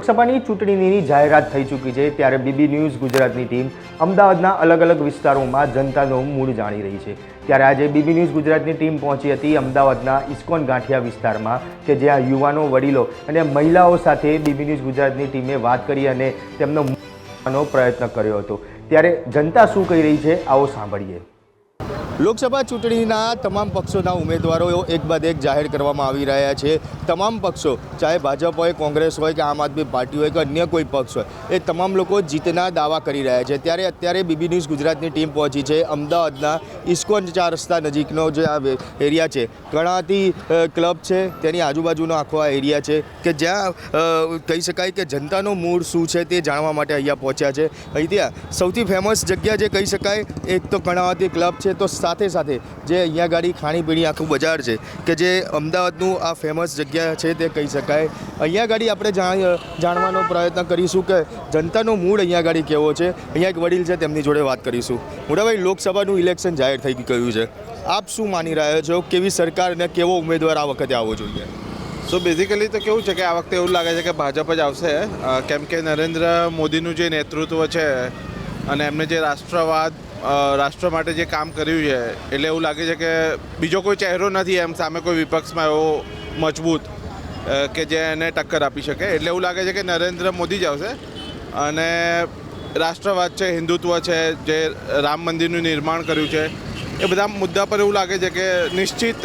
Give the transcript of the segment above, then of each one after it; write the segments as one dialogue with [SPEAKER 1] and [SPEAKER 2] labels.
[SPEAKER 1] લોકસભાની ચૂંટણીની જાહેરાત થઈ ચૂકી છે ત્યારે બીબી ન્યૂઝ ગુજરાતની ટીમ અમદાવાદના અલગ અલગ વિસ્તારોમાં જનતાનો મૂળ જાણી રહી છે. ત્યારે આજે બીબી ન્યૂઝ ગુજરાતની ટીમ પહોંચી હતી અમદાવાદના ઇસ્કોન ગાંઠિયા વિસ્તારમાં કે જ્યાં યુવાનો, વડીલો અને મહિલાઓ સાથે બીબી ન્યૂઝ ગુજરાતની ટીમે વાત કરી અને તેમનો પ્રયત્ન કર્યો હતો. ત્યારે જનતા શું કહી રહી છે, આવો સાંભળીએ. લોકસભા ચૂંટણીના તમામ પક્ષોના ઉમેદવારો એક બાદ એક જાહેર કરવામાં આવી રહ્યા છે. તમામ પક્ષો, ચાહે ભાજપ હોય, કોંગ્રેસ હોય કે આમ આદમી પાર્ટી હોય કે અન્ય કોઈ પક્ષ હોય, એ તમામ લોકો જીતના દાવા કરી રહ્યા છે. ત્યારે અત્યારે બીબી ન્યૂઝ ગુજરાતની ટીમ પહોંચી છે. અમદાવાદના ઇસ્કોન ચાર રસ્તા નજીકનો જે આ એરિયા છે, ગણાતી ક્લબ છે, તેની આજુબાજુનો આખો આ એરિયા છે કે જ્યાં કહી શકાય કે જનતાનો મૂળ શું છે તે જાણવા માટે અહીંયા પહોંચ્યા છે. અહીંયા સૌથી ફેમસ જગ્યા જે કહી શકાય, એક તો કણાવતી ક્લબ છે, તો સાથે સાથે જે અહીંયા ગાડી ખાણીપીણી આખું બજાર છે, કે જે અમદાવાદનું આ ફેમસ જગ્યા છે તે કહી શકાય. અહીંયા ગાડી આપણે જાણ, જાણવાનો પ્રયત્ન કરીશું કે જનતાનો મૂડ અહીંયા ગાડી કેવો છે. અહીંયા એક વડીલ છે, તેમની જોડે વાત કરીશું. મોટાભાઈ, લોકસભાનું ઇલેક્શન જાહેર થઈ ગયું છે. આપ શું માની રહ્યા છો? કેવી સરકાર અને કેવો ઉમેદવાર આ વખતે આવવો જોઈએ?
[SPEAKER 2] સો બેઝિકલી તો કેવું છે કે આ વખતે એવું લાગે છે કે ભાજપ જ આવશે. કેમ કે નરેન્દ્ર મોદીનું જે નેતૃત્વ છે અને એમને જે રાષ્ટ્રવાદ રાષ્ટ્ર માટે જે કામ કર્યું છે, એટલે એવું લાગે છે કે બીજો કોઈ ચહેરો નથી એમ, સામે કોઈ વિપક્ષમાં એવો મજબૂત કે જે એને ટક્કર આપી શકે. એટલે એવું લાગે છે કે નરેન્દ્ર મોદી જ આવશે. અને રાષ્ટ્રવાદ છે, હિન્દુત્વ છે, જે રામ મંદિરનું નિર્માણ કર્યું છે, એ બધા મુદ્દા પર એવું લાગે છે કે નિશ્ચિત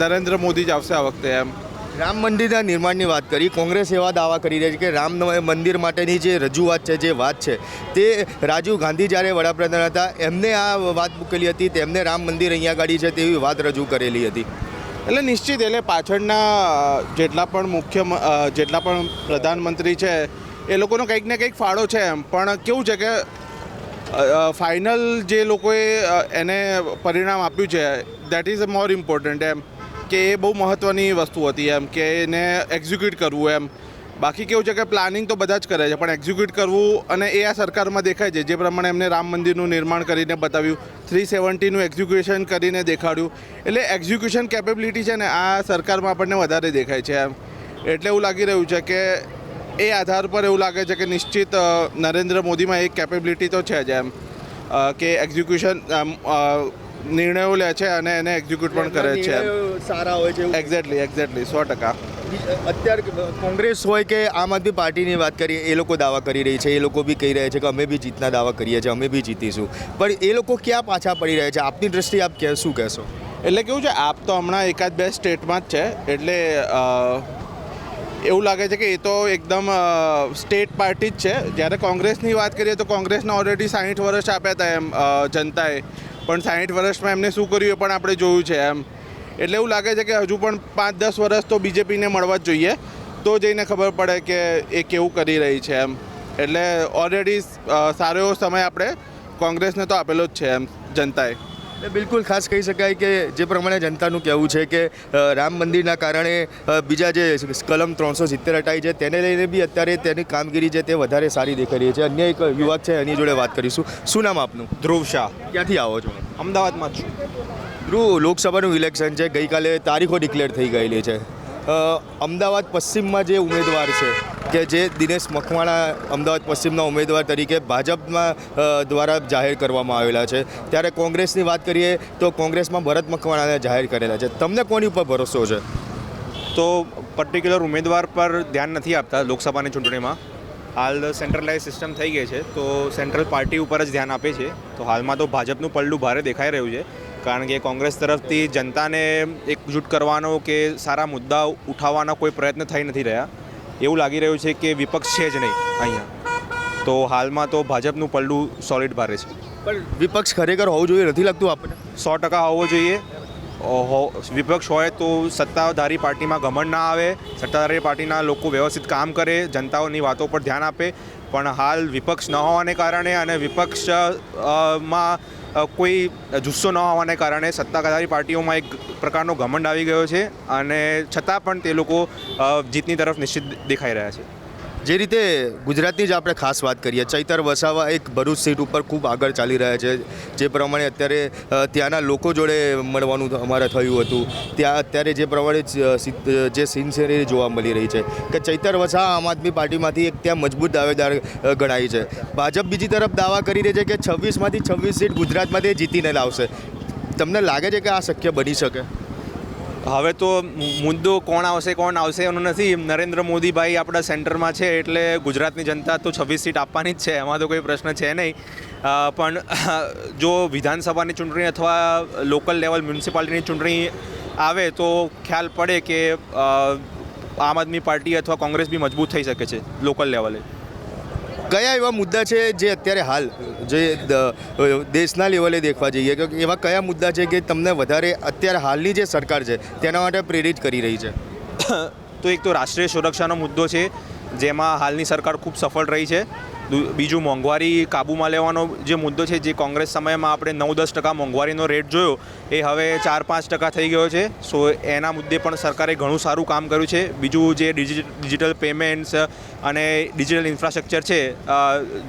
[SPEAKER 2] નરેન્દ્ર મોદી જ આવશે આ વખતે એમ.
[SPEAKER 1] રામ મંદિરના નિર્માણની વાત કરી, કોંગ્રેસ એવા દાવા કરી રહી છે કે રામ મંદિર માટેની જે રજૂઆત છે, જે વાત છે, તે રાજીવ ગાંધી જ્યારે વડાપ્રધાન હતા, એમને આ વાત મૂકેલી હતી, તેમને રામ મંદિર અહીંયા ગાડી છે તેવી વાત રજૂ કરેલી હતી.
[SPEAKER 2] એટલે નિશ્ચિત એટલે પાછળના જેટલા પણ મુખ્ય જેટલા પણ પ્રધાનમંત્રી છે, એ લોકોનો કંઈક ને કંઈક ફાળો છે એમ. પણ કેવું છે કે ફાઇનલ જે લોકોએ એને પરિણામ આપ્યું છે દેટ ઇઝ મોર ઇમ્પોર્ટન્ટ એમ. કે એ બહુ મહત્ત્વની વસ્તુ હતી એમ કે એને એક્ઝિક્યુટ કરવું એમ. બાકી કેવું છે કે પ્લાનિંગ તો બધા જ કરે છે, પણ એક્ઝિક્યુટ કરવું અને એ આ સરકારમાં દેખાય છે. જે પ્રમાણે એમને રામ મંદિરનું નિર્માણ કરીને બતાવ્યું થ્રી સેવન્ટીનું એક્ઝિક્યુશન કરીને દેખાડ્યું. એટલે એક્ઝિક્યુશન કેપેબિલિટી છે ને આ સરકારમાં આપણને વધારે દેખાય છે એમ. એટલે એવું લાગી રહ્યું છે કે એ આધાર પર એવું લાગે છે કે નિશ્ચિત નરેન્દ્ર મોદીમાં એક કેપેબિલિટી તો છે જ એમ. કે એક્ઝિક્યુશન નિર્ણયો લે છે અને એને એક્ઝિક્યુટ પણ કરે છે
[SPEAKER 1] સારા હોય છે
[SPEAKER 2] એક્ઝેક્ટલી એક્ઝેક્ટલી સો ટકા.
[SPEAKER 1] અત્યારે કોંગ્રેસ હોય કે આમ આદમી પાર્ટીની વાત કરીએ એ લોકો દાવા કરી રહી છે એ લોકો બી કહી રહ્યા છે કે અમે બી જીતના દાવા કરીએ છીએ અમે બી જીતીશું. પણ એ લોકો ક્યાં પાછા પડી રહ્યા છે? આપની દ્રષ્ટિએ આપ શું કહેશો?
[SPEAKER 2] એટલે કેવું છે આપ તો હમણાં એકાદ બે સ્ટેટમાં જ છે એટલે એવું લાગે છે કે એ તો એકદમ સ્ટેટ પાર્ટી જ છે. જ્યારે કોંગ્રેસની વાત કરીએ તો કોંગ્રેસને ઓલરેડી સાહીઠ વર્ષ આપ્યા હતા એમ જનતાએ. પણ સાહીઠ વર્ષમાં એમને શું કર્યું એ પણ આપણે જોયું છે એમ. એટલે એવું લાગે છે કે હજુ પણ પાંચ દસ વર્ષ તો બીજેપીને મળવા જ જોઈએ. તો જઈને ખબર પડે કે એ કેવું કરી રહી છે એમ. એટલે ઓલરેડી સારો એવો સમય આપણે કોંગ્રેસને તો આપેલો જ છે એમ, જનતાએ.
[SPEAKER 1] બિલકુલ ખાસ કહી શકાય કે જે પ્રમાણે જનતાનું કહેવું છે કે રામ મંદિરના કારણે બીજા જે કલમ ત્રણસો સિત્તેર હટાઈ છે તેને લઈને બી અત્યારે તેની કામગીરી છે તે વધારે સારી દેખાઈ રહી છે. અન્ય એક યુવક છે એની જોડે વાત કરીશું. શું નામ આપનું?
[SPEAKER 3] ધ્રુવ શાહ.
[SPEAKER 1] ક્યાંથી આવો છો?
[SPEAKER 3] અમદાવાદમાં છું.
[SPEAKER 1] ધ્રુવ લોકસભાનું ઇલેક્શન છે. ગઈકાલે તારીખો ડિક્લેર થઈ ગયેલી છે. અમદાવાદ પશ્ચિમમાં જે ઉમેદવાર છે, કે જે દિનેશ મખવાણા અમદાવાદ પશ્ચિમના ઉમેદવાર તરીકે ભાજપમાં દ્વારા જાહેર કરવામાં આવેલા છે. ત્યારે કોંગ્રેસની વાત કરીએ, તો કોંગ્રેસમાં ભરત મખવાણાને જાહેર કરેલા છે. તમને કોની ઉપર ભરોસો છે?
[SPEAKER 3] તો પર્ટિક્યુલર ઉમેદવાર પર ધ્યાન નથી આપતા લોકસભાની ચૂંટણીમાં. હાલ સેન્ટ્રલાઇઝ સિસ્ટમ થઈ ગઈ છે, તો સેન્ટ્રલ પાર્ટી ઉપર જ ધ્યાન આપે છે. તો હાલમાં તો ભાજપનું પલડું ભારે દેખાઈ રહ્યું છે. કારણ કે કોંગ્રેસ તરફથી જનતાને એકજૂટ કરવાનો કે સારા મુદ્દા ઉઠાવવાના કોઈ પ્રયત્ન થઈ નથી રહ્યા. એવું લાગી રહ્યું છે કે વિપક્ષ છે જ નહીં અહીંયા. તો હાલમાં તો ભાજપનું પલડું સોલિડ ભારે છે.
[SPEAKER 1] પણ વિપક્ષ ખરેખર હોવું જોઈએ નથી લાગતું આપણને?
[SPEAKER 3] સો ટકા હોવો જોઈએ. વિપક્ષ હોય તો સત્તાધારી પાર્ટીમાં ઘમંડ ના આવે સત્તાધારી પાર્ટીના લોકો વ્યવસ્થિત કામ કરે જનતાઓની વાતો પર ધ્યાન આપે. પણ હાલ વિપક્ષ ન હોવાને કારણે અને વિપક્ષમાં અ, કોઈ જુસ્સો ન હોવાને કારણે સત્તાધારી પાર્ટીઓમાં એક પ્રકારનો ઘમંડ આવી ગયો છે અને છતાં પણ તે લોકો જીતની તરફ નિશ્ચિત દેખાઈ રહ્યા છે.
[SPEAKER 1] જે રીતે ગુજરાતની જ આપણે ખાસ વાત કરીએ ચૈતર વસાવા એક ભરૂચ સીટ ઉપર ખૂબ આગળ ચાલી રહ્યા છે. જે પ્રમાણે અત્યારે ત્યાંના લોકો જોડે મળવાનું અમારે થયું હતું. ત્યાં અત્યારે જે પ્રમાણે જ, સિન્સિયરી જોવા મળી રહી છે કે ચૈતર વસાવા આમ આદમી પાર્ટીમાંથી એક ત્યાં મજબૂત દાવેદાર ગણાય છે. ભાજપ બીજી તરફ દાવા કરી રહી છે કે છવ્વીસમાંથી છવ્વીસ સીટ ગુજરાતમાંથી જીતીને લાવશે. તમને લાગે છે કે આ શક્ય બની શકે?
[SPEAKER 3] હવે તો મુદ્દો કોણ આવશે કોણ આવશે એનું નથી. નરેન્દ્ર મોદીભાઈ આપણા સેન્ટરમાં છે એટલે ગુજરાતની જનતા તો છવ્વીસ સીટ આપવાની જ છે, એમાં તો કોઈ પ્રશ્ન છે નહીં. પણ જો વિધાનસભાની ચૂંટણી અથવા લોકલ લેવલ મ્યુનિસિપાલિટીની ચૂંટણી આવે તો ખ્યાલ પડે કે આમ આદમી પાર્ટી અથવા કોંગ્રેસ બી મજબૂત થઈ શકે છે, લોકલ લેવલે.
[SPEAKER 1] કયા એવા મુદ્દા છે જે અત્યારે હાલ જે દેશના લેવલે દેખવા જઈએ? કે એવા કયા મુદ્દા છે કે તમને વધારે અત્યારે હાલની જે સરકાર છે, તેના માટે પ્રેરિત કરી રહી છે?
[SPEAKER 3] તો એક તો રાષ્ટ્રીય સુરક્ષાનો મુદ્દો છે, જેમાં હાલની સરકાર ખૂબ સફળ રહી છે. બીજું મોંઘવારી કાબૂમાં લેવાનો જે મુદ્દો છે, જે કોંગ્રેસ સમયમાં આપણે નવ દસ ટકા મોંઘવારીનો રેટ જોયો, એ હવે ચાર પાંચ ટકા થઈ ગયો છે. સો એના મુદ્દે પણ સરકારે ઘણું સારું કામ કર્યું છે. બીજું જે ડિજિ- ડિજિટલ પેમેન્ટ્સ અને ડિજિટલ ઇન્ફ્રાસ્ટ્રક્ચર છે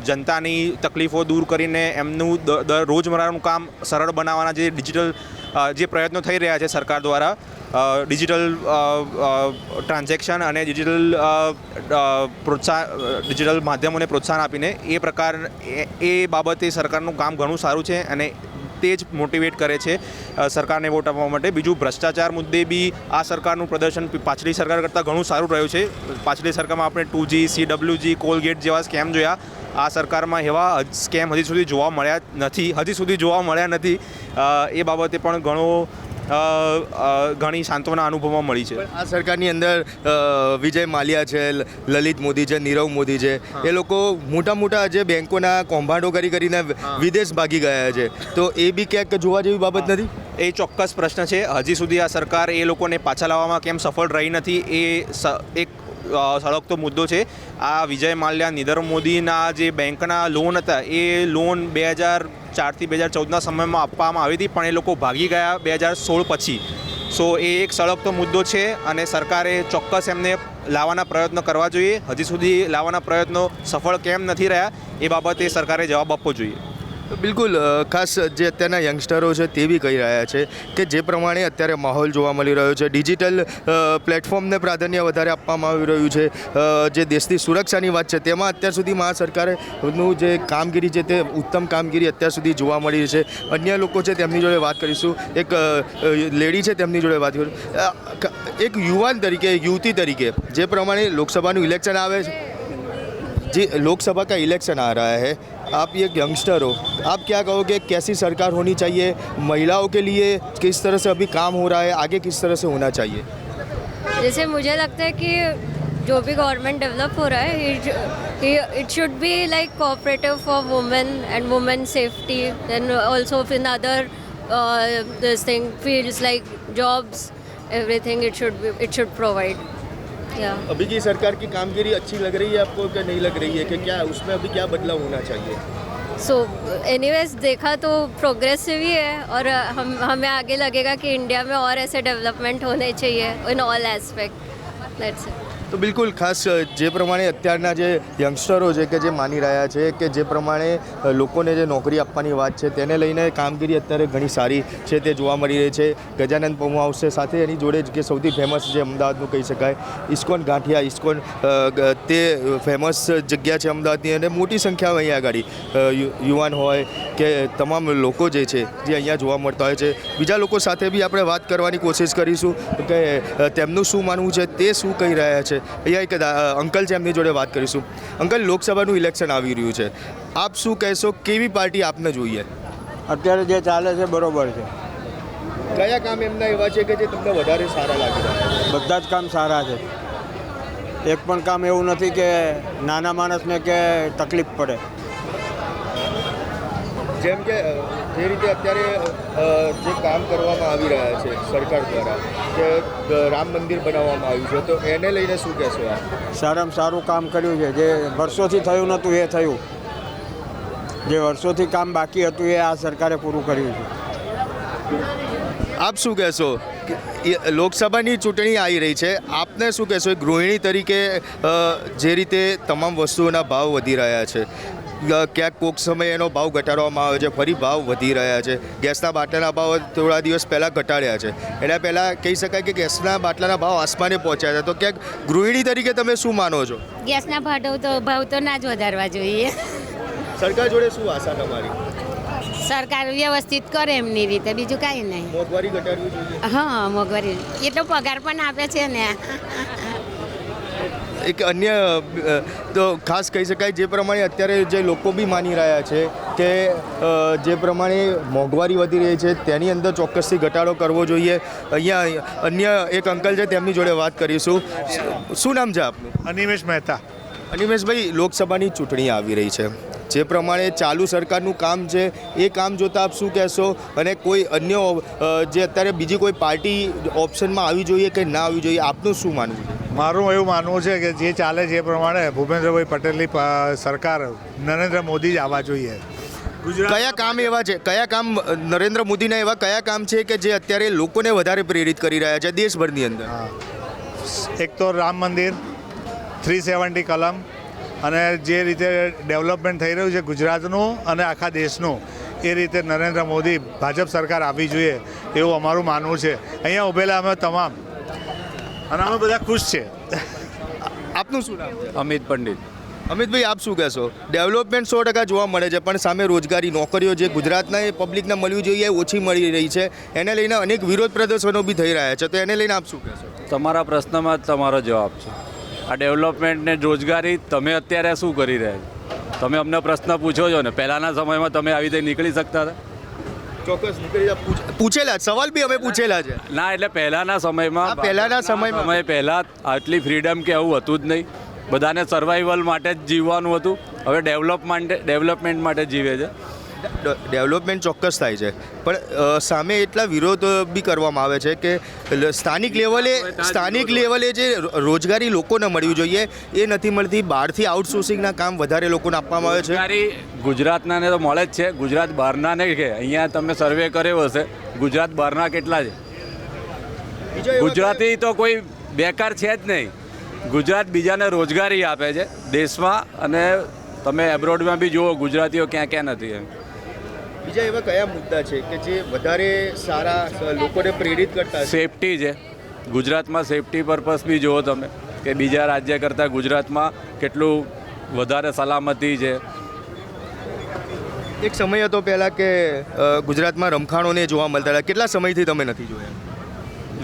[SPEAKER 3] જનતાની તકલીફો દૂર કરીને એમનું દ- દ- રોજમર્રાનું કામ સરળ બનાવવાના જે ડિજિટલ જે પ્રયત્નો થઈ રહ્યા છે સરકાર દ્વારા ડિજિટલ ટ્રાન્ઝેક્શન અને ડિજિટલ પ્રોત્સાહન ડિજિટલ માધ્યમોને પ્રોત્સાહન આપીને એ પ્રકાર, એ- બાબતે સરકારનું કામ ઘણું સારું છે અને તે જ મોટિવેટ કરે છે સરકારને વોટ આપવા માટે. બીજું, ભ્રષ્ટાચાર મુદ્દે બી આ સરકારનું પ્રદર્શન પાછલી સરકાર કરતાં ઘણું સારું રહ્યું છે. પાછલી સરકારમાં આપણે two G, C WG coalgate જેવા સ્કેમ જોયા. આ સરકારમાં એવા સ્કેમ હજી સુધી જોવા મળ્યા નથી હજી સુધી જોવા મળ્યા નથી. એ બાબતે પણ ઘણો ઘણી સાંત્વના અનુભવમાં મળી છે.
[SPEAKER 1] આ સરકારની અંદર વિજય માલ્યા છે લલિત મોદી છે નીરવ મોદી છે એ લોકો મોટા મોટા જે બેંકોના કૌભાંડો કરી કરીને વિદેશ ભાગી ગયા છે. તો એ બી ક્યાંક જોવા જેવી બાબત નથી?
[SPEAKER 3] એ ચોક્કસ પ્રશ્ન છે. હજી સુધી આ સરકાર એ લોકોને પાછા લાવવામાં કેમ સફળ રહી નથી એ એક સળગતો મુદ્દો છે. આ વિજય માલ્યા નીરવ મોદીના જે બેંકના લોન હતા, એ લોન બે હજાર ચારથી બે હજાર ચૌદના સમયમાં આપવામાં આવી હતી, પણ એ લોકો ભાગી ગયા બે હજાર સોળ પછી. સો એ એક સળગતો મુદ્દો છે અને સરકારે ચોક્કસ એમને લાવવાના પ્રયત્નો કરવા જોઈએ. હજી સુધી લાવવાના પ્રયત્નો સફળ કેમ નથી રહ્યા, એ બાબતે સરકારે જવાબ આપવો જોઈએ.
[SPEAKER 1] બિલકુલ ખાસ જે અત્યારના યંગસ્ટરો છે તે બી કહી રહ્યા છે કે જે પ્રમાણે અત્યારે માહોલ જોવા મળી રહ્યો છે. ડિજિટલ પ્લેટફોર્મને પ્રાધાન્ય વધારે આપવામાં આવી રહ્યું છે. જે દેશની સુરક્ષાની વાત છે તેમાં અત્યાર સુધીમાં મહા સરકારેનું જે કામગીરી છે તે ઉત્તમ કામગીરી અત્યાર સુધી જોવા મળી છે. અન્ય લોકો છે તેમની જોડે વાત કરીશું. એક લેડી છે તેમની જોડે વાત કરીશું એક યુવાન તરીકે યુવતી તરીકે જે પ્રમાણે લોકસભાનું ઇલેક્શન આવે છે. जी, लोकसभा का इलेक्शन आ रहा है। आप ये यंगस्टर हो। आप क्या कहोगे, कैसी सरकार होनी चाहिए? महिलाओं के लिए किस तरह से अभी काम हो रहा है? आगे किस तरह से होना चाहिए?
[SPEAKER 4] जैसे मुझे लगता है कि जो भी गवर्नमेंट डेवलप हो रहा है it should be like cooperative for women and women safety then also in other this thing fields like jobs everything it should be it should provide
[SPEAKER 1] अभी की सरकार की कामगिरी अच्छी लग रही है आपको क्या नहीं लग रही है कि क्या उसमें अभी क्या बदलाव होना चाहिए?
[SPEAKER 4] सो एनीवेज देखा तो प्रोग्रेसिव ही है और हम हमें आगे लगेगा कि इंडिया में और ऐसे डेवलपमेंट होने चाहिए in all aspect that's it
[SPEAKER 1] તો બિલકુલ ખાસ જે પ્રમાણે અત્યારના જે યંગસ્ટરો છે કે જે માની રહ્યા છે કે જે પ્રમાણે લોકોને જે નોકરી આપવાની વાત છે તેને લઈને કામગીરી અત્યારે ઘણી સારી છે તે જોવા મળી રહી છે. ગજાનંદ પમુ આવશે સાથે એની જોડે જ કે સૌથી ફેમસ જે અમદાવાદનું કહી શકાય, ઇસ્કોન ગાંઠિયા, ઇસ્કોન તે ફેમસ જગ્યા છે અમદાવાદની અને મોટી સંખ્યામાં અહીંયા આગળ યુવાન હોય કે તમામ લોકો જે છે, જે અહીંયા જોવા મળતા હોય છે. બીજા લોકો સાથે બી આપણે વાત કરવાની કોશિશ કરીશું કે તેમનું શું માનવું છે, તે શું કહી રહ્યા છે? અહીંયા એક અંકલ છે એમની જોડે વાત કરીશું. અંકલ લોકસભાનું ઇલેક્શન આવી રહ્યું છે. આપ શું કહેશો કેવી પાર્ટી આપને જોઈએ?
[SPEAKER 5] અત્યારે જે ચાલે છે બરોબર છે.
[SPEAKER 1] કયા કામ એમના એવા છે કે જે તમને વધારે સારા લાગે?
[SPEAKER 5] બધા જ કામ સારા છે. એક પણ કામ એવું નથી કે નાના માણસને કે તકલીફ પડે.
[SPEAKER 1] જેમ કે જે રીતે અત્યારે જે કામ કરવામાં આવી રહ્યા છે સરકાર દ્વારા કે રામ મંદિર બનાવવામાં આવ્યું છે તો એને લઈને શું કહેશો આપ?
[SPEAKER 5] સારામાં સારું કામ કર્યું છે. જે વર્ષોથી થયું નહોતું એ થયું. જે વર્ષોથી કામ બાકી હતું એ આ સરકારે પૂરું કર્યું છે.
[SPEAKER 1] આપ શું કહેશો? કે એ લોકસભાની ચૂંટણી આવી રહી છે. આપને શું કહેશો? ગૃહિણી તરીકે જે રીતે તમામ વસ્તુઓના ભાવ વધી રહ્યા છે. ક્યાંક કોક સમયે એનો ભાવ ઘટાડવામાં આવે છે ફરી ભાવ વધી રહ્યા છે. ગેસના બાટલાના ભાવ થોડા દિવસ પહેલાં ઘટાડ્યા છે. એના પહેલાં કહી શકાય કે ગેસના બાટલાના ભાવ આસમાને પહોંચ્યા છે. તો ક્યાંક ગૃહિણી તરીકે તમે શું માનો છો?
[SPEAKER 6] ગેસના ભાવ તો ભાવ તો ના જ વધારવા જોઈએ.
[SPEAKER 1] સરકાર જોડે શું આશા તમારી?
[SPEAKER 6] સરકાર વ્યવસ્થિત કરે એમની રીતે બીજું કાંઈ નહીં.
[SPEAKER 1] મોંઘવારી ઘટાડવી જોઈએ.
[SPEAKER 6] હા મોંઘવારી. એટલો પગાર પણ આપે છે ને.
[SPEAKER 1] એક અન્ય તો ખાસ કહી શકાય જે પ્રમાણે અત્યારે જે લોકો બી માની રહ્યા છે કે જે પ્રમાણે મોંઘવારી વધી રહી છે તેની અંદર ચોક્કસથી ઘટાડો કરવો જોઈએ. અહીંયા અન્ય એક અંકલ છે તેમની જોડે વાત કરીશું. શું નામ છે આપનું?
[SPEAKER 7] અનિમેશ મહેતા.
[SPEAKER 1] અનિમેશભાઈ લોકસભાની ચૂંટણી આવી રહી છે. જે પ્રમાણે ચાલુ સરકારનું કામ છે એ કામ જોતાં આપ શું કહેશો? અને કોઈ અન્ય જે અત્યારે બીજી કોઈ પાર્ટી ઓપ્શનમાં આવી જોઈએ કે ના આવવી જોઈએ આપનું શું માનવું છે?
[SPEAKER 7] મારું એવું માનવું છે કે જે ચાલે છે એ પ્રમાણે ભૂપેન્દ્રભાઈ પટેલની સરકાર નરેન્દ્ર મોદી જ આવવા જોઈએ. ગુજરાત
[SPEAKER 1] કયા કામ એવા છે? કયા કામ નરેન્દ્ર મોદીના એવા કયા કામ છે કે જે અત્યારે લોકોને વધારે પ્રેરિત કરી રહ્યા છે દેશભરની અંદર?
[SPEAKER 7] એક તો રામ મંદિર થ્રી સેવન્ટી કલમ અને જે રીતે ડેવલપમેન્ટ થઈ રહ્યું છે ગુજરાતનું અને આખા દેશનું એ રીતે નરેન્દ્ર મોદી ભાજપ સરકાર આવવી જોઈએ એવું અમારું માનવું છે. અહીંયા ઉભેલા અમે તમામ. અને અમે બધા ખુશ છે.
[SPEAKER 1] આપનું શું નામ?
[SPEAKER 8] અમિત પંડિત.
[SPEAKER 1] અમિતભાઈ આપ શું કહેશો? ડેવલપમેન્ટ સો ટકા જોવા મળે છે પણ સામે રોજગારી નોકરીઓ જે ગુજરાતના એ પબ્લિકને મળવી જોઈએ એ ઓછી મળી રહી છે. એને લઈને અનેક વિરોધ પ્રદર્શનો બી થઈ રહ્યા છે. તો એને લઈને આપ શું કહેશો?
[SPEAKER 8] તમારા પ્રશ્નમાં જ તમારો જવાબ છે. આ ડેવલપમેન્ટ ને રોજગારી તમે અત્યારે શું કરી રહ્યા છો? તમે અમને પ્રશ્ન પૂછો છો ને પહેલાંના સમયમાં તમે આવી રીતે નીકળી શકતા હતા?
[SPEAKER 1] ચોક્કસ પૂછેલા સવાલ બી અમે પૂછેલા છે.
[SPEAKER 8] ના એટલે પહેલાંના સમયમાં
[SPEAKER 1] પહેલાના પહેલાંના સમયમાં.
[SPEAKER 8] સમય પહેલાં આટલી ફ્રીડમ કે આવું હતું જ નહીં. બધાને સર્વાઈવલ માટે જ જીવવાનું હતું. હવે ડેવલપમેન્ટ ડેવલપમેન્ટ માટે જીવે છે.
[SPEAKER 1] ડેવલપમેન્ટ ચોક્કસ થાય છે. પણ સામે એટલા વિરોધ બી કરવામાં આવે છે કે સ્થાનિક લેવલે સ્થાનિક લેવલે જે રોજગારી લોકોને મળવી જોઈએ એ નથી મળતી. બહારથી આઉટસોર્સિંગના કામ વધારે લોકોને આપવામાં આવે છે.
[SPEAKER 8] ગુજરાતના ગુજરાતનાને તો મળે જ છે. ગુજરાત બહારના નહીં કે અહીંયા તમે સર્વે કર્યો હશે. ગુજરાત બહારના કેટલા છે? ગુજરાતી તો કોઈ બેકાર છે જ નહીં. ગુજરાત બીજાને રોજગારી આપે છે દેશમાં અને તમે એબ્રોડમાં બી જુઓ ગુજરાતીઓ ક્યાં ક્યાં નથી એમ.
[SPEAKER 1] બીજા એવા કયા મુદ્દા છે કે જે વધારે સારા લોકોને પ્રેરિત કરતા
[SPEAKER 8] સેફટી છે. ગુજરાતમાં સેફટી પર્પસ બી જુઓ તમે કે બીજા રાજ્ય કરતાં ગુજરાતમાં કેટલું વધારે સલામતી છે.
[SPEAKER 1] એક સમય હતો પહેલાં કે ગુજરાતમાં રમખાણોને જોવા મળતા હતા. કેટલા સમયથી તમે નથી જોયા?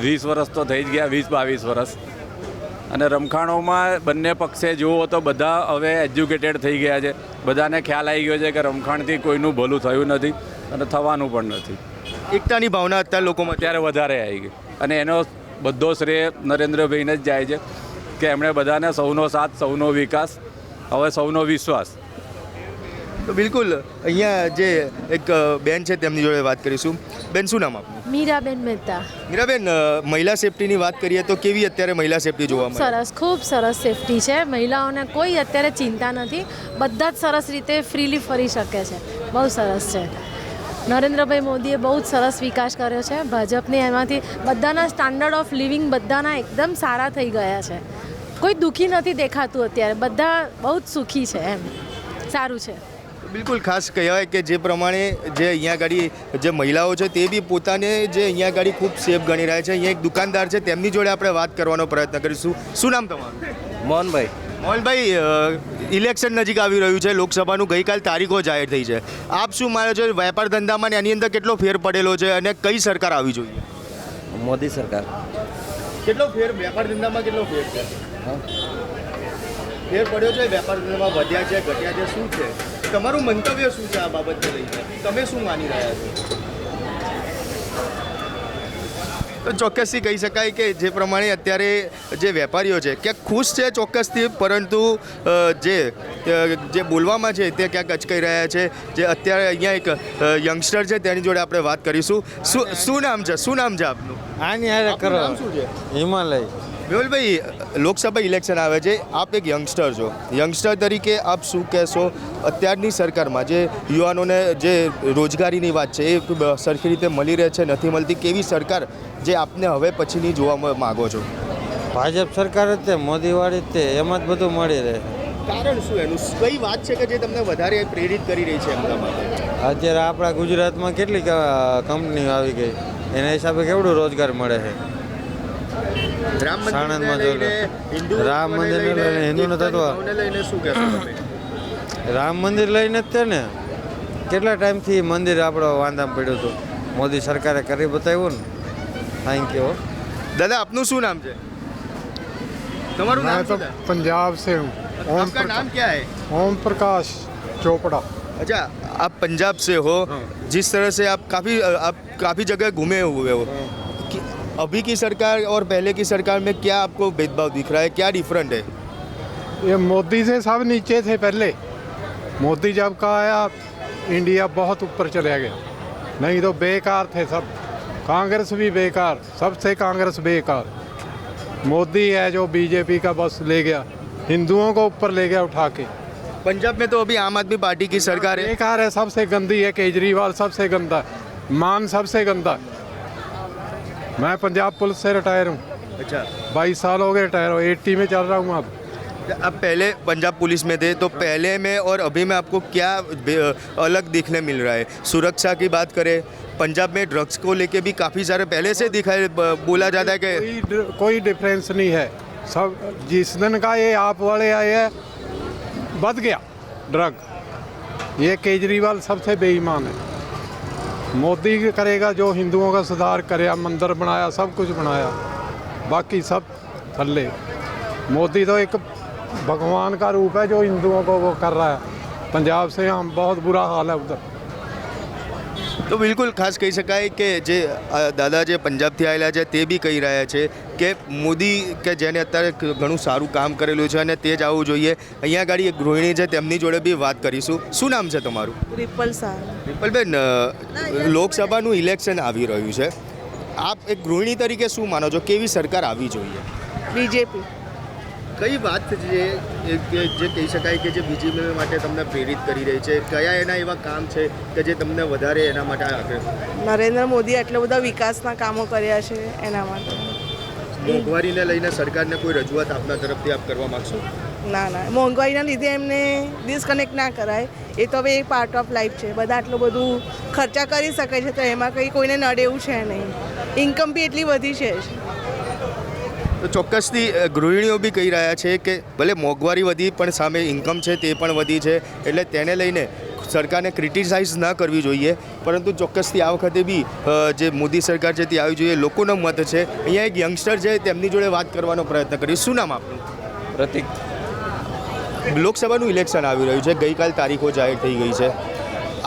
[SPEAKER 8] વીસ વર્ષ તો થઈ જ ગયા વીસ બાવીસ વર્ષ. અને રમખાણોમાં બંને પક્ષે જુઓ તો બધા હવે એજ્યુકેટેડ થઈ ગયા છે. બધાને ખ્યાલ આવી ગયો છે કે રમખાણથી કોઈનું ભલું થયું નથી અને થવાનું પણ નથી.
[SPEAKER 1] એકતાની ભાવના અત્યારે લોકોમાં
[SPEAKER 8] અત્યારે વધારે આવી ગઈ. અને એનો બધો શ્રેય નરેન્દ્રભાઈને જ જાય છે કે એમણે બધાને સૌનો સાથ સૌનો વિકાસ હવે સૌનો વિશ્વાસ.
[SPEAKER 1] તો બિલકુલ. અહીંયા જે એક બેન છે તેમની જોડે વાત કરીશું. બેન શું નામ આપનું?
[SPEAKER 9] મીરાબેન મહેતા.
[SPEAKER 1] મીરાબેન મહિલા સેફટીની વાત કરીએ તો કેવી અત્યારે મહિલા સેફટી જોવા મળે?
[SPEAKER 9] સરસ ખૂબ સરસ સેફટી છે. મહિલાઓને કોઈ અત્યારે ચિંતા નથી. બધા જ સરસ રીતે ફ્રીલી ફરી શકે છે. બહુ સરસ છે. નરેન્દ્રભાઈ મોદીએ બહુ જ સરસ વિકાસ કર્યો છે. ભાજપની એમાંથી બધાના સ્ટાન્ડર્ડ ઓફ લિવિંગ બધાના એકદમ સારા થઈ ગયા છે. કોઈ દુઃખી નથી દેખાતું અત્યારે. બધા બહુ જ સુખી છે એમ. સારું છે.
[SPEAKER 1] બિલકુલ ખાસ કહેવાય કે જે પ્રમાણે જે અહીંયા ગાડી જે મહિલાઓ છે તે બી પોતાને જે અહીંયા ગાડી ખૂબ સેફ ગણી રહ્યા છે. અહીંયા એક દુકાનદાર છે તેમની જોડે આપણે વાત કરવાનો પ્રયત્ન કરીશું. શું નામ તમારું?
[SPEAKER 10] મોહનભાઈ.
[SPEAKER 1] મોહનભાઈ ઇલેક્શન નજીક આવી રહ્યું છે. લોકસભાનું ગઈકાલ તારીખો જાહેર થઈ છે. આપ શું માનો છો વેપાર ધંધામાં ને એની અંદર કેટલો ફેર પડેલો છે અને કઈ સરકાર આવી જોઈએ?
[SPEAKER 10] મોદી સરકાર.
[SPEAKER 1] કેટલો ફેર વેપાર ધંધામાં કેટલો ફેર છે? ફેર પડ્યો છે વેપાર ધંધામાં વધ્યા છે ઘટ્યા છે શું છે? તમારું મંતવ્ય શું છે આ બાબતને લઈને? તમે શું માની રહ્યા છો? તો ચોક્કસથી કહી શકાય કે જે પ્રમાણે અત્યારે જે વેપારીઓ છે ક્યાંક ખુશ છે ચોક્કસથી પરંતુ જે જે બોલવામાં છે તે ક્યાંક અચકાઈ રહ્યા છે. જે અત્યારે અહીંયા એક યંગસ્ટર છે તેની જોડે આપણે વાત કરીશું. શું શું નામ છે? શું નામ છે આપનું?
[SPEAKER 5] હા
[SPEAKER 1] આપનું
[SPEAKER 5] કરો.
[SPEAKER 1] શું છે?
[SPEAKER 5] હિમાલય.
[SPEAKER 1] મેહુલભાઈ લોકસભા ઇલેક્શન આવે છે. આપ એક યંગસ્ટર છો. યંગસ્ટર તરીકે આપ શું કહેશો? અત્યારની સરકારમાં જે યુવાનોને જે રોજગારીની વાત છે એ સરખી રીતે મળી રહે છે નથી મળતી કેવી સરકાર જે આપને હવે પછીની જોવા માગો છો?
[SPEAKER 5] ભાજપ સરકાર જ તે મોદીવાળી જ તે એમાં જ બધું મળી રહે.
[SPEAKER 1] કારણ શું? એનું કઈ વાત છે કે જે તમને વધારે પ્રેરિત કરી રહી છે એમના માટે?
[SPEAKER 5] અત્યારે આપણા ગુજરાતમાં કેટલી કંપનીઓ આવી ગઈ? એના હિસાબે કેવડું રોજગાર મળે છે?
[SPEAKER 1] રામ
[SPEAKER 5] સાણંદમાં
[SPEAKER 1] મંદિરને
[SPEAKER 5] જો લો.
[SPEAKER 1] લઈને, હિન્દુ
[SPEAKER 5] રામ
[SPEAKER 1] ધર્મને
[SPEAKER 5] મંદિરને લઈને, હિન્દુનો
[SPEAKER 1] એકતા
[SPEAKER 5] તત્વ.
[SPEAKER 1] ભાવને લઈને શું કહેશો તમે
[SPEAKER 5] રામ મંદિર લઈને જ તે ને કેટલા ટાઈમથી મંદિર આપણો વાંધામાં પડ્યું હતું મોદી સરકારે કરી બતાવ્યું ને થેન્ક યુ
[SPEAKER 1] દાદા આપનું શું નામ છે તમારું નામ શું છે?
[SPEAKER 10] पंजाब से हूँ ओम
[SPEAKER 1] आपका नाम क्या है
[SPEAKER 10] ओम प्रकाश चोपड़ा
[SPEAKER 1] अच्छा आप पंजाब से हो जिस तरह से आप काफ़ी आप काफ़ी जगह घूमे हुए हो कि अभी की सरकार और पहले की सरकार में क्या आपको भेदभाव दिख रहा है? क्या डिफरेंट है?
[SPEAKER 10] ये मोदी से सब नीचे थे पहले। मोदी जब का आया इंडिया बहुत ऊपर चला गया नहीं तो बेकार थे सब। कांग्रेस भी बेकार सबसे कांग्रेस बेकार। मोदी है जो बीजेपी का बस ले गया हिंदुओं को ऊपर ले गया उठा के।
[SPEAKER 1] पंजाब में तो अभी आम आदमी पार्टी की सरकार है।
[SPEAKER 10] बेकार है सबसे गंदी है केजरीवाल सबसे गंदा मान सबसे गंदा। मैं पंजाब पुलिस से रिटायर हूँ।
[SPEAKER 1] अच्छा।
[SPEAKER 10] बाईस साल हो गए रिटायर हो एट्टी में चल रहा हूँ अब।
[SPEAKER 1] अब पहले पंजाब पुलिस में थे तो पहले में और अभी में आपको क्या अलग दिखने मिल रहा है? सुरक्षा की बात करें पंजाब में ड्रग्स को लेके भी काफ़ी सारे पहले से दिखाई बोला जाता है कि
[SPEAKER 10] कोई कोई डिफरेंस नहीं है। सब जिस दिन का ये आप वाले आए हैं बद गया ड्रग। ये केजरीवाल सबसे बेईमान है। मोदी करेगा जो हिंदुओं का सुधार करे मंदिर बनाया सब कुछ बनाया बाकी सब थल्ले मोदी तो एक भगवान का रूप है जो हिंदुओं को वो कर रहा है पंजाब से हम बहुत बुरा हाल है उधर
[SPEAKER 1] તો બિલકુલ ખાસ કહી શકાય કે જે દાદા જે પંજાબથી આવેલા છે તે બી કહી રહ્યા છે કે મોદી કે જેને અત્યારે ઘણું સારું કામ કરેલું છે અને તે જ આવવું જોઈએ. અહીંયા આગળ એક ગૃહિણી છે તેમની જોડે બી વાત કરીશું. શું નામ છે તમારું?
[SPEAKER 11] રિપલ શાહ
[SPEAKER 1] રિપલબેન લોકસભાનું ઇલેક્શન આવી રહ્યું છે. આપ એક ગૃહિણી તરીકે શું માનો છો? કેવી સરકાર આવવી જોઈએ?
[SPEAKER 11] બીજેપી.
[SPEAKER 1] કઈ વાત છે જે કહી શકાય કે જે બીજેપી માટે તમને પ્રેરિત કરી રહી છે? કયા એના એવા કામ છે કે જે તમને વધારે એના માટે આગ્રહ?
[SPEAKER 11] નરેન્દ્ર મોદી આટલા બધા વિકાસના કામો કર્યા છે એના માટે.
[SPEAKER 1] મોંઘવારીને લઈને સરકારને કોઈ રજૂઆત આપના તરફથી આપ કરવા માંગશો?
[SPEAKER 11] ના ના. મોંઘવારીના લીધે એમને ડિસ્કનેક્ટ ના કરાય. એ તો હવે એ પાર્ટ ઓફ લાઈફ છે. બધા આટલું બધું ખર્ચા કરી શકે છે તો એમાં કંઈ કોઈને નડે એવું છે નહીં. ઇન્કમ બી એટલી વધી છે જ.
[SPEAKER 1] તો ચોક્કસથી ગૃહિણીઓ બી કહી રહ્યા છે કે ભલે મોંઘવારી વધી પણ સામે ઇન્કમ છે તે પણ વધી છે. એટલે તેને લઈને સરકારને ક્રિટિસાઇઝ ન કરવી જોઈએ. પરંતુ ચોક્કસથી આ વખતે બી જે મોદી સરકાર છે તે આવી જોઈએ. લોકોનો મત છે. અહીંયા એક યંગસ્ટર છે તેમની જોડે વાત કરવાનો પ્રયત્ન કરીશ શું નામ આપનું?
[SPEAKER 3] પ્રતિક.
[SPEAKER 1] લોકસભાનું ઇલેક્શન આવી રહ્યું છે. ગઈકાલ તારીખો જાહેર થઈ ગઈ છે.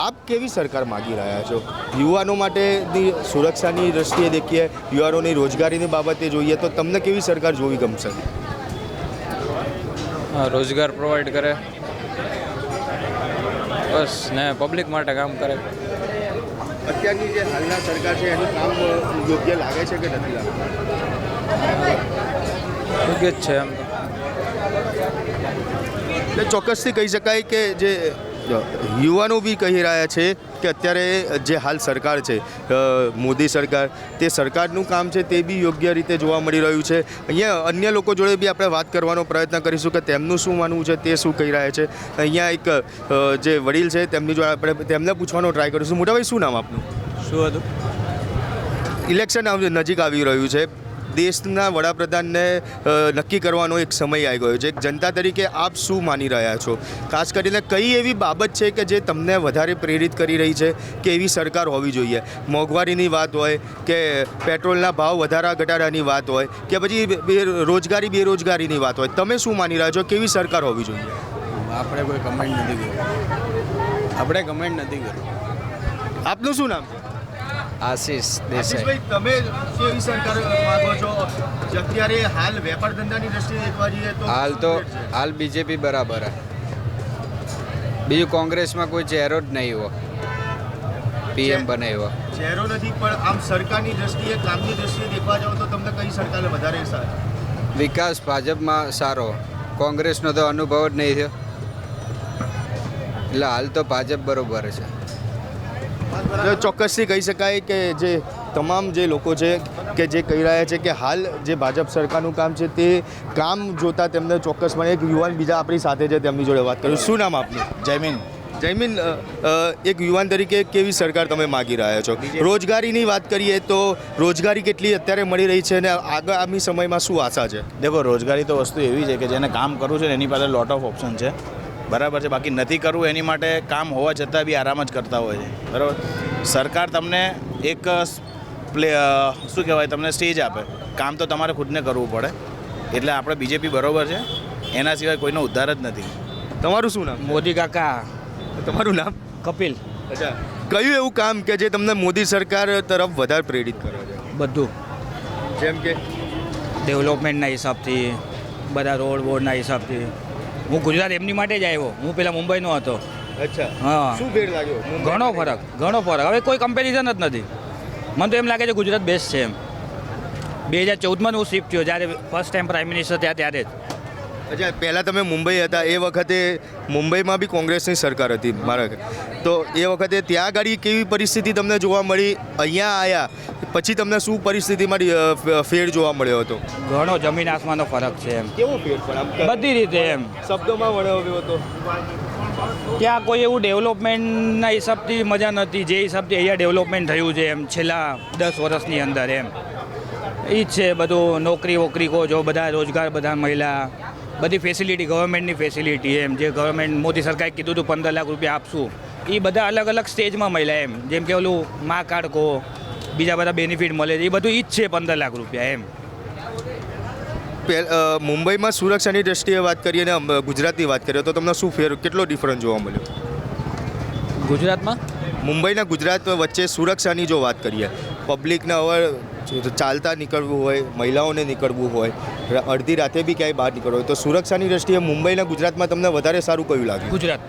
[SPEAKER 1] આપ કેવી સરકાર માગી રહ્યા છો? યુવાનો માટેની સુરક્ષાની દ્રષ્ટિએ દેખીએ યુવાનોની રોજગારીની બાબતે જોઈએ તો તમને કેવી સરકાર જોવી ગમશે?
[SPEAKER 3] રોજગાર પ્રોવાઈડ કરે. બસ ને પબ્લિક માટે કામ કરે.
[SPEAKER 1] અત્યારની જે હાલના સરકાર છે એનું કામ યોગ્ય લાગે છે કે નથી લાગતું
[SPEAKER 3] યોગ્ય જ છે એમ
[SPEAKER 1] એટલે ચોક્કસથી કહી શકાય કે જે યુવાનો બી કહી રહ્યા છે કે અત્યારે જે હાલ સરકાર છે મોદી સરકાર તે સરકારનું કામ છે તે બી યોગ્ય રીતે જોવા મળી રહ્યું છે. અહીંયા અન્ય લોકો જોડે બી આપણે વાત કરવાનો પ્રયત્ન કરીશું કે તેમનું શું માનવું છે તે શું કહી રહ્યા છે. અહીંયા એક જે વડીલ છે તેમની જોડે આપણે તેમને પૂછવાનો ટ્રાય કરીશું. મોટાભાઈ શું નામ આપનું?
[SPEAKER 3] શું હતું?
[SPEAKER 1] ઇલેક્શન નજીક આવી રહ્યું છે. દેશના વડાપ્રધાનને નક્કી કરવાનો એક સમય આવી ગયો છે. એક જનતા તરીકે આપ શું માની રહ્યા છો? ખાસ કરીને કઈ એવી બાબત છે કે જે તમને વધારે પ્રેરિત કરી રહી છે કે એવી સરકાર હોવી જોઈએ? મોંઘવારીની વાત હોય કે પેટ્રોલના ભાવ વધારા ઘટાડાની વાત હોય કે પછી રોજગારી બેરોજગારીની વાત હોય. તમે શું માની રહ્યા છો? કેવી સરકાર હોવી જોઈએ?
[SPEAKER 5] આપણે કોઈ કમેન્ટ નથી કર્યું. આપણે કમેન્ટ નથી કર્યું.
[SPEAKER 1] આપનું શું નામ? છે
[SPEAKER 5] આશીષ
[SPEAKER 1] આશીષભાઈ તમે કેવી સરકાર માંગો છો? અત્યારે હાલ વેપાર ધંધાની દ્રષ્ટિએ દેખવા જઈએ તો
[SPEAKER 5] હાલ તો હાલ બીજેપી બરાબર છે બીજું કોંગ્રેસમાં કોઈ ચહેરો જ નહીં હો. પીએમ બનાવ્યો.
[SPEAKER 1] ચહેરો નથી પણ આમ સરકારની દ્રષ્ટિએ કામની દ્રષ્ટિએ દેખવા જાવ તો તમને કઈ સરકારે વધારે સારી
[SPEAKER 5] વિકાસ ભાજપમાં સારો. કોંગ્રેસનો તો અનુભવ જ નહીં થયો. એટલે હાલ તો ભાજપ બરોબર છે.
[SPEAKER 1] ચોક્કસથી કહી શકાય કે જે તમામ જે લોકો છે કે જે કહી રહ્યા છે કે હાલ જે ભાજપ સરકારનું કામ છે તે કામ જોતા તેમને ચોક્કસપણે એક યુવાન બીજા આપણી સાથે છે તેમની જોડે વાત કરું શું નામ આપનું?
[SPEAKER 12] જયમીન
[SPEAKER 1] જયમીન એક યુવાન તરીકે કેવી સરકાર તમે માગી રહ્યા છો? રોજગારીની વાત કરીએ તો રોજગારી કેટલી અત્યારે મળી રહી છે અને આગામી સમયમાં શું આશા છે?
[SPEAKER 12] દેખો રોજગારી તો વસ્તુ એવી છે કે જેને કામ કરવું છે ને એની પાસે લોટ ઓફ ઓપ્શન છે. બરાબર છે. બાકી નથી કરવું એની માટે કામ હોવા છતાં બી આરામ જ કરતા હોય છે. બરાબર? સરકાર તમને એક પ્લે શું કહેવાય તમને સ્ટેજ આપે. કામ તો તમારે ખુદને કરવું પડે. એટલે આપણે બીજેપી બરોબર છે. એના સિવાય કોઈનો ઉદ્ધાર જ નથી.
[SPEAKER 1] તમારું શું નામ?
[SPEAKER 12] મોદી કાકા.
[SPEAKER 1] તમારું નામ?
[SPEAKER 12] કપિલ.
[SPEAKER 1] અચ્છા. કયું એવું કામ કે જે તમને મોદી સરકાર તરફ વધારે પ્રેરિત કરે છે?
[SPEAKER 12] બધું.
[SPEAKER 1] જેમ કે?
[SPEAKER 12] ડેવલપમેન્ટના હિસાબથી બધા રોડ બોર્ડના હિસાબથી. હું ગુજરાત એમની માટે જ આવ્યો. હું પેલા મુંબઈનો હતો.
[SPEAKER 1] અચ્છા.
[SPEAKER 12] હા.
[SPEAKER 1] શું ફેર લાગ્યો?
[SPEAKER 12] ઘણો ફરક ઘણો ફરક. હવે કોઈ કમ્પેરિઝન જ નથી. મને તો એમ લાગે છે ગુજરાત બેસ્ટ છે એમ. બે હજાર ચૌદમાં હું શિફ્ટ થયો જ્યારે ફર્સ્ટ ટાઈમ પ્રાઇમ મિનિસ્ટર ત્યાં ત્યારે જ.
[SPEAKER 1] અચ્છા પહેલાં તમે મુંબઈ હતા. એ વખતે મુંબઈમાં બી કોંગ્રેસની સરકાર હતી મારા તો એ વખતે ત્યાં આગળ કેવી પરિસ્થિતિ તમને જોવા મળી? અહીંયા આવ્યા પછી તમને શું પરિસ્થિતિમાં ફેર જોવા મળ્યો હતો?
[SPEAKER 12] ઘણો જમીન આસમાનનો ફરક છે એમ.
[SPEAKER 1] કેવો ફેર પણ
[SPEAKER 12] બધી રીતે એમ.
[SPEAKER 1] શબ્દોમાં વર્ણવ્યો હતો.
[SPEAKER 12] ત્યાં કોઈ એવું ડેવલપમેન્ટના હિસાબથી મજા નથી જે હિસાબથી અહીંયા ડેવલપમેન્ટ થયું છે એમ છેલ્લા દસ વર્ષની અંદર એમ. એ જ છે બધું નોકરી વોકરી કહો જો બધા રોજગાર બધા મહિલા બધી ફેસિલિટી ગવર્મેન્ટની ફેસિલિટી એમ જે ગવર્મેન્ટ મોદી સરકારે કીધું હતું પંદર લાખ રૂપિયા આપશું. એ બધા અલગ અલગ સ્ટેજમાં મળ્યા એમ. જેમ કે ઓલું મા કાર્ડ કહો બીજા બધા બેનિફિટ મળે છે. એ બધું એ જ છે પંદર લાખ રૂપિયા એમ.
[SPEAKER 1] મુંબઈમાં સુરક્ષાની દ્રષ્ટિએ વાત કરીએ અને ગુજરાતની વાત કરીએ તો તમને શું ફેર કેટલો ડિફરન્સ જોવા મળ્યો?
[SPEAKER 12] ગુજરાતમાં?
[SPEAKER 1] મુંબઈના ગુજરાત વચ્ચે સુરક્ષાની જો વાત કરીએ પબ્લિકને હવે ચાલતા નીકળવું હોય મહિલાઓને નીકળવું હોય અડધી રાતે બી ક્યાંય બહાર નીકળવું હોય તો સુરક્ષાની દ્રષ્ટિએ મુંબઈના ગુજરાતમાં તમને વધારે સારું કયું લાગ્યું?
[SPEAKER 12] ગુજરાત.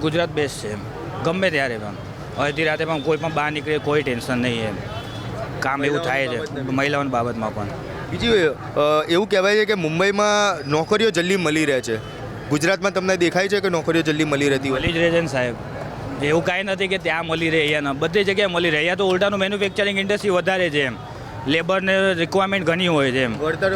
[SPEAKER 12] ગુજરાત બેસ્ટ છે એમ. ગમે ત્યારે પણ. અડધી રાતે પણ કોઈ પણ બહાર નીકળે કોઈ ટેન્શન નહીં એમ. કામ એવું થાય છે મહિલાઓની બાબતમાં પણ.
[SPEAKER 1] બીજું એવું કહેવાય છે કે મુંબઈમાં નોકરીઓ જલ્દી મળી રહે છે. ગુજરાતમાં તમને દેખાય છે કે નોકરીઓ જલ્દી મળી રહેતી હોય?
[SPEAKER 12] મળી જ રહે છે ને સાહેબ. એવું કાંઈ નથી કે ત્યાં મળી રહે અહીંયા બધી જગ્યાએ મળી રહે. અહીંયા તો ઉલટાનું મેન્યુફેક્ચરિંગ ઇન્ડસ્ટ્રી વધારે છે એમ. લેબરને રિક્વાયરમેન્ટ ઘણી હોય છે એમ.
[SPEAKER 1] વળતર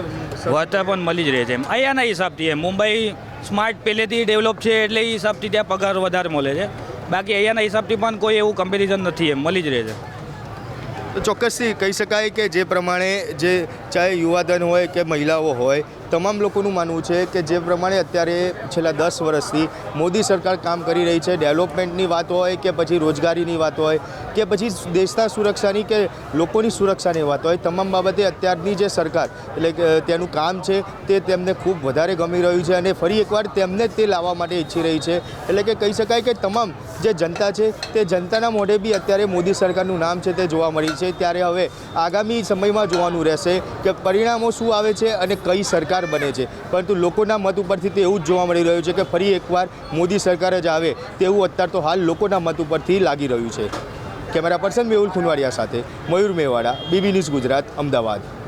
[SPEAKER 12] વળતર પણ મળી જ રહે છે એમ. અહીંયાના હિસાબથી એમ. મુંબઈ સ્માર્ટ પહેલેથી ડેવલપ છે એટલે એ હિસાબથી ત્યાં પગાર વધારે મળે છે. બાકી અહીંયાના હિસાબથી પણ કોઈ એવું કમ્પેરિઝન નથી એમ, મળી જ રહે છે.
[SPEAKER 1] તો ચોક્કસથી કહી શકાય કે જે પ્રમાણે જે ચાહે યુવાધન હોય કે મહિલાઓ હોય તમામ લોકોનું માનવું છે કે જે પ્રમાણે અત્યારે છેલ્લા દસ વર્ષથી મોદી સરકાર કામ કરી રહી છે, ડેવલપમેન્ટની વાત હોય કે પછી રોજગારીની વાત હોય કે પછી દેશના સુરક્ષાની કે લોકોની સુરક્ષાની વાત હોય, તમામ બાબતે અત્યારની જે સરકાર એટલે તેનું કામ છે તે તેમને ખૂબ વધારે ગમી રહ્યું છે અને ફરી એકવાર તેમને તે લાવવા માટે ઈચ્છી રહી છે. એટલે કે કહી શકાય કે તમામ જે જનતા છે તે જનતાના મોઢે બી અત્યારે મોદી સરકારનું નામ છે તે જોવા મળી છે. ત્યારે હવે આગામી સમયમાં જોવાનું રહેશે કે પરિણામો શું આવે છે અને કઈ સરકાર બને છે. પરંતુ લોકોના મત ઉપરથી તો એવું જ જોવા મળી રહ્યું છે કે ફરી એકવાર મોદી સરકાર જ આવે તેવું અત્યારે તો હાલ લોકોના મત ઉપરથી લાગી રહ્યું છે. કેમેરા પર્સન મેહુલ ખુનવાડિયા સાથે મયુર મેવાડા, બીબી ન્યૂઝ ગુજરાત, અમદાવાદ.